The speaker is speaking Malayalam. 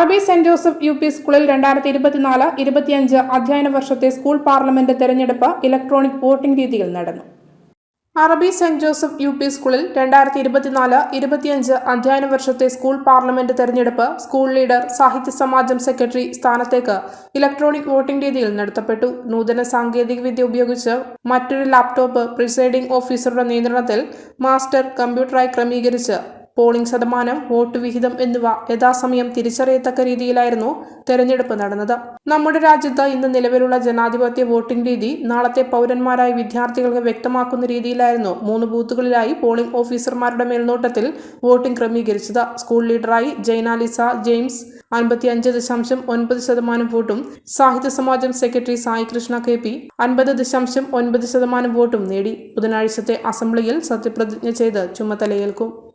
അറബി സെന്റ് ജോസഫ് യു പി സ്കൂളിൽ രണ്ടായിരത്തി ഇരുപത്തിനാല് ഇരുപത്തിയഞ്ച് അധ്യയന വർഷത്തെ സ്കൂൾ പാർലമെന്റ് തെരഞ്ഞെടുപ്പ് ഇലക്ട്രോണിക് വോട്ടിംഗ് രീതിയിൽ നടന്നു. അറബി സെന്റ് ജോസഫ് യു പി സ്കൂളിൽ രണ്ടായിരത്തി ഇരുപത്തിനാല് ഇരുപത്തിയഞ്ച് അധ്യയന വർഷത്തെ സ്കൂൾ പാർലമെന്റ് തെരഞ്ഞെടുപ്പ് സ്കൂൾ ലീഡർ സാഹിത്യ സമാജം സെക്രട്ടറി സ്ഥാനത്തേക്ക് ഇലക്ട്രോണിക് വോട്ടിംഗ് രീതിയിൽ നടത്തപ്പെട്ടു. നൂതന സാങ്കേതിക വിദ്യ ഉപയോഗിച്ച് മറ്റൊരു ലാപ്ടോപ്പ് പ്രിസൈഡിംഗ് ഓഫീസറുടെ നിയന്ത്രണത്തിൽ മാസ്റ്റർ കമ്പ്യൂട്ടറായി ക്രമീകരിച്ച് പോളിംഗ് ശതമാനം വോട്ട് വിഹിതം എന്നിവ യഥാസമയം തിരിച്ചറിയത്തക്ക രീതിയിലായിരുന്നു തെരഞ്ഞെടുപ്പ് നടന്നത്. നമ്മുടെ രാജ്യത്ത് ഇന്ന് നിലവിലുള്ള ജനാധിപത്യ വോട്ടിംഗ് രീതി നാളത്തെ പൗരന്മാരായ വിദ്യാർത്ഥികൾക്ക് വ്യക്തമാക്കുന്ന രീതിയിലായിരുന്നു മൂന്ന് ബൂത്തുകളിലായി പോളിംഗ് ഓഫീസർമാരുടെ മേൽനോട്ടത്തിൽ വോട്ടിംഗ് ക്രമീകരിച്ചത്. സ്കൂൾ ലീഡറായി ജൈനാലിസ ജെയിംസ് അൻപത്തിയഞ്ച് ദശാംശം ഒൻപത് ശതമാനം വോട്ടും സാഹിത്യ സമാജം secretary Sai Krishna K P അൻപത് ദശാംശം ഒൻപത് ശതമാനം വോട്ടും നേടി. ബുധനാഴ്ചത്തെ അസംബ്ലിയിൽ സത്യപ്രതിജ്ഞ ചെയ്ത് ചുമതലയേൽക്കും.